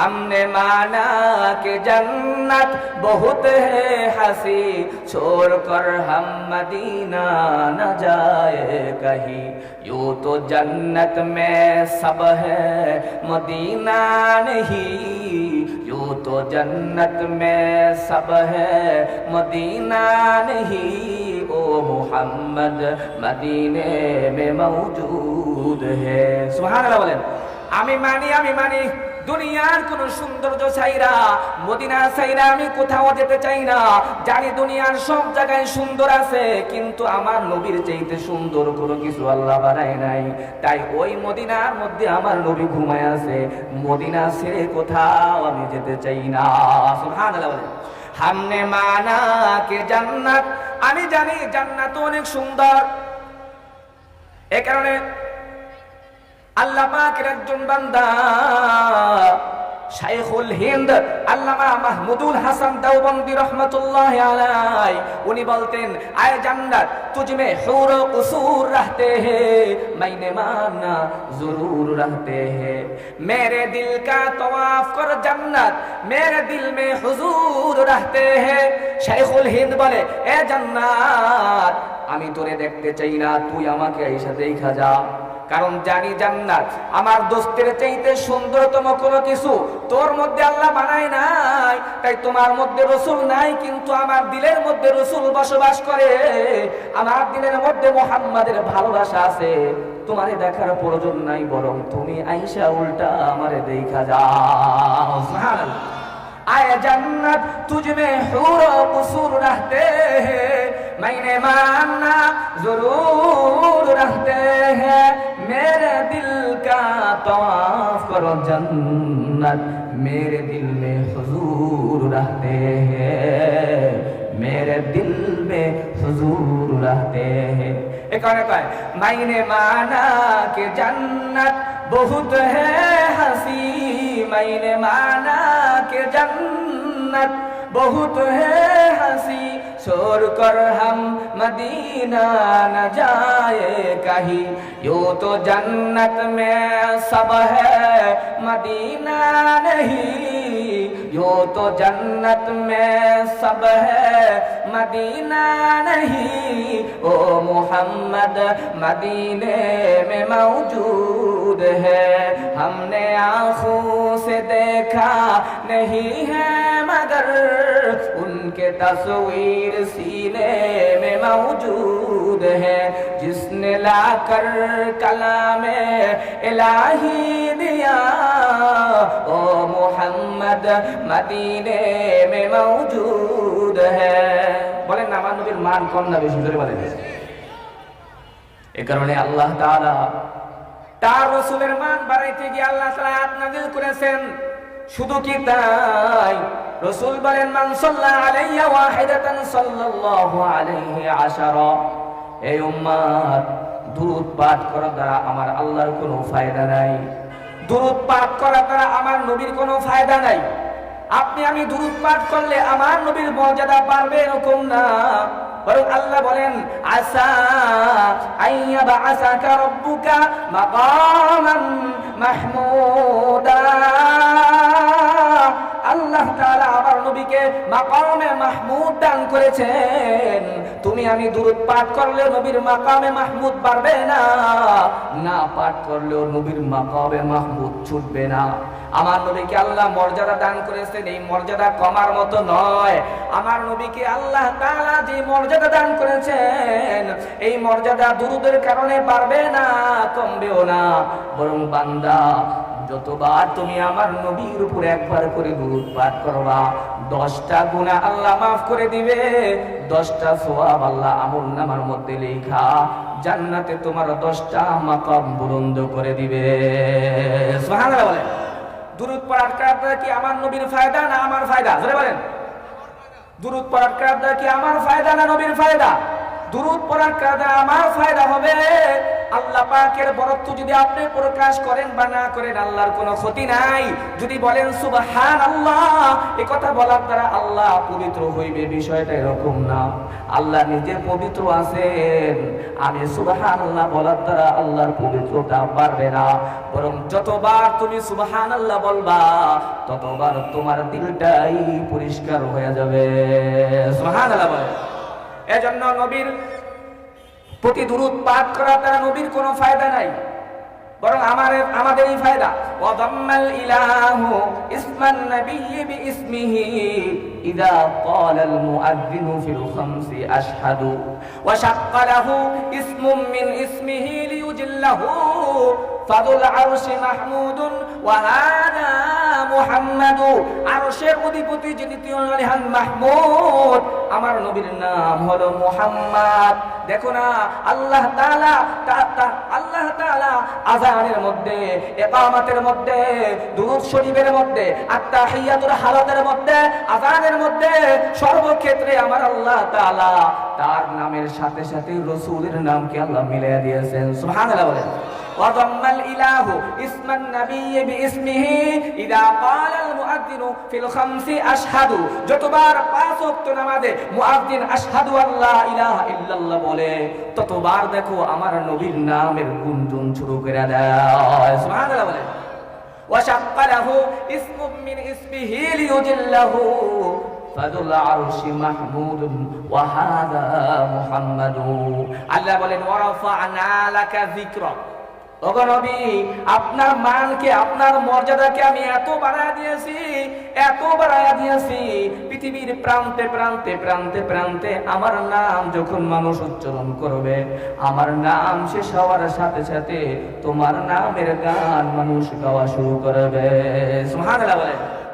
हमने माना कि जन्नत बहुत है हसी छोड़कर हम मदीना न जाए कहीं। यूँ तो जन्नत में सब है, मदीना नहीं। यू तो जन्नत में सब है, मदीना नहीं। ओ मोहम्मद, मदीने में मौजूद है। सुहा मानी আমি মানি দুনিয়ার কোন সৌন্দর্য চাই না মদিনা চাই না আমি কোথাও যেতে চাই না। জানি দুনিয়ার সব জায়গায় সুন্দর আছে, কিন্তু আমার নবীর চাইতে সুন্দর কোনো কিছু আল্লাহ বানায় নাই। তাই ওই মদিনার মধ্যে আমার নবী ঘুমায় আছে। মদিনা ছেড়ে কোথাও আমি যেতে চাই না। সুবহানাল্লাহ হামনে মানা কে জান্নাত? আমি জানি জান্নাত অনেক সুন্দর। এ কারণে আল্লাহ পাকের একজন বান্দা, শাইখুল হিন্দ আল্লামা মাহমুদুল হাসান দাওবন্দি রহমাতুল্লাহ আলাই উনি বলতেন, আয় জান্নাত, তুজমে হুর কুসুর রাখতে হে, মাইনে মানা জরুর রাখতে হে। মেরে দিল কা তওয়াফ কর জান্নাত, মেরে দিল মে হুজুর রাখতে হে। শাইখুল হিন্দ বলে, এ জান্নাত, আমি তোরে দেখতে চাই না, তুই আমাকে এই দেখা যা। কারণ জানি জান্নাত। আমার দোস্তের চাইতে সুন্দরতম কোনো কিছু তোর মধ্যে আল্লাহ বানায় নাই। তাই তোমার মধ্যে রসুল নাই, কিন্তু আমার দিলের মধ্যে রসুল বসবাস করে। আমার দিলের মধ্যে মোহাম্মদের ভালোবাসা আছে। তোমারে দেখার প্রয়োজন নাই, বরং তুমি আইসা উল্টা আমারে দেখা যাও। আয় জান্নাত, তুজমে হুর কুসুর রাখতে। মাইনে মান্না, জরুর तवाफ करो जन्नत मेरे दिल में हुजूर रहते हैं मेरे दिल में हुजूर रहते हैं एक और एक है मैंने माना कि जन्नत बहुत है हंसी मैंने माना कि जन्नत बहुत है हंसी छोड़ कर हम मदीना न जाए कहीं। यूँ तो जन्नत में सब है, मदीना नहीं। यूँ तो जन्नत में सब है, मदीना नहीं। ओ मोहम्मद, मदीने में मौजूद है। हमने आँखों से देखा नहीं है मगर उनके तस्वीर सीने में मौजूद है जिसने लाकर कलाम इलाही दिया ओ मोहम्मद मदीने में मौजूद है বলেন না আমার নবীর মান কম না বেশি জোরে বলেন এ কারণে আল্লাহ তাআলা তার রসুলের মান বাড়াইতে গিয়ে আল্লাহ তাআলা আয়াত নাযিল করেছেন শুধু কি তাই রসুল বলেন, মান আলাইয়া ওয়াহিদাতান সাল্লাল্লাহু আলাইহি আশারা। এই উম্মাত দুরূদ পাঠ করার দ্বারা আমার আল্লাহর কোনো ফায়দা নাই। দুরূদ পাঠ করার দ্বারা আমার নবীর কোনো ফায়দা নাই। আপনি আমি দুরূদ পাঠ করলে আমার নবীর মর্যাদা বাড়বে এরকম না। বরং আল্লাহ বলেন, আসা আইয়া বা আসাকা রব্বুকা মাকামান মাহমুদা। আল্লাহ তাআলা আমার নবীকে মাকামে মাহমুদ দান করেছেন। তুমি আমি দুরূদ পাঠ করলে নবীর মাকামে মাহমুদ পারবে না না পাঠ করলেও নবীর মাকামে মাহমুদ ছুটবে না। আমার নবীকে আল্লাহ মর্যাদা দান করেছেন, এই মর্যাদা কমার মতো নয়। আমার নবীকে আল্লাহ তাআলা যে মর্যাদা দান করেছেন, এই মর্যাদা দুরুদের কারণে পারবে না, কমবেও না। বরং বান্দা যতবার তুমি আমার নবীর উপর একবার করে দুরুদ পাঠ করবা, দশটা গুণা আল্লাহ মাফ করে দিবে, দশটা সোয়াব আল্লাহ আমল নামার মধ্যে লেখা, জান্নাতে তোমার দশটা মাকাম বুলন্দ করে দিবে। সুবহানাল্লাহ বলেন। দুরুদ পড়ার কারণে কি আমার নবীর ফায়দা না আমার ফায়দা? ধরে বলেন। দুরুদ পড়ার কারণে কি আমার ফায়দা না নবীর ফায়দা? দুরুদ পড়ার কারণে আমার ফায়দা হবে আল্লাহ পাকের বরত্ব যদি আপনি প্রকাশ করেন বা না করেন, আল্লাহর কোনো ক্ষতি নাই। যদি বলেন সুবহান আল্লাহ এ কথা বলার দ্বারা আল্লাহ পবিত্র হইবে, বিষয়টা এরকম না। আল্লাহ নিজে পবিত্র আছেন। আমি সুবহান আল্লাহ বলার দ্বারা আল্লাহর পবিত্রতা পারবে না। বরং যতবার তুমি সুবহান আল্লাহ বলবা, ততবার তোমার দিলটাই পরিষ্কার হয়ে যাবে। সুবহান আল্লাহ বলে এজন্য নবীর প্রতি দুরুদ পাঠ করা তারা নবীর কোনো ফায়দা নাই। বরং আমার, আমাদেরই ফায়দা। ওয়াদাম্মাল ইলাহু ইসমান নাবিয়্যি বিইসমিহি ইযা ক্বালাল মুআযযিনু ফিল খামসি আশহাদু। ওয়া শাক্কা ইসমুম মিন ইসমিহি লিয়ুজিল্লাহু। ফাদুল আরশি মাহমুদুন আমার নবীর নাম হলো মুহাম্মদ। দেখো না, আল্লাহ আল্লাহ আযানের মধ্যে মধ্যে শরীফের মধ্যে মধ্যে, আযানের মধ্যে, সর্বক্ষেত্রে আমার আল্লাহ তাআলা তার নামের সাথে সাথে রাসূলের নামকে আল্লাহ মিলিয়ে দিয়েছেন। সুবহানাল্লাহ বলেন। وضم الإله اسم النبي باسمه إذا قال المؤذن في الخمس أشهد যতবার পাঁচ ওয়াক্ত নামাজে মুয়াজ্জিন আশহাদু আল্লা ইলাহা ইল্লাল্লাহ বলে ততবার দেখো আমার নবীর নামের গুঞ্জন শুরু করে দেয় সুবহানাল্লাহ বলে وشق له اسم من اسمه ليجله فذو العرش محمود وهذا محمد আল্লাহ বলেন ওয়ারাফা'না লাকা যিকরা ওগো আপনার মানকে আপনার মর্যাদাকে আমি এত বাড়ায় দিয়েছি, এত বাড়ায় দিয়েছি, পৃথিবীর প্রান্তে প্রান্তে প্রান্তে প্রান্তে আমার নাম যখন মানুষ উচ্চারণ করবে, আমার নাম সে সবার সাথে সাথে তোমার নামের গান মানুষ গাওয়া শুরু করবে। বলেন।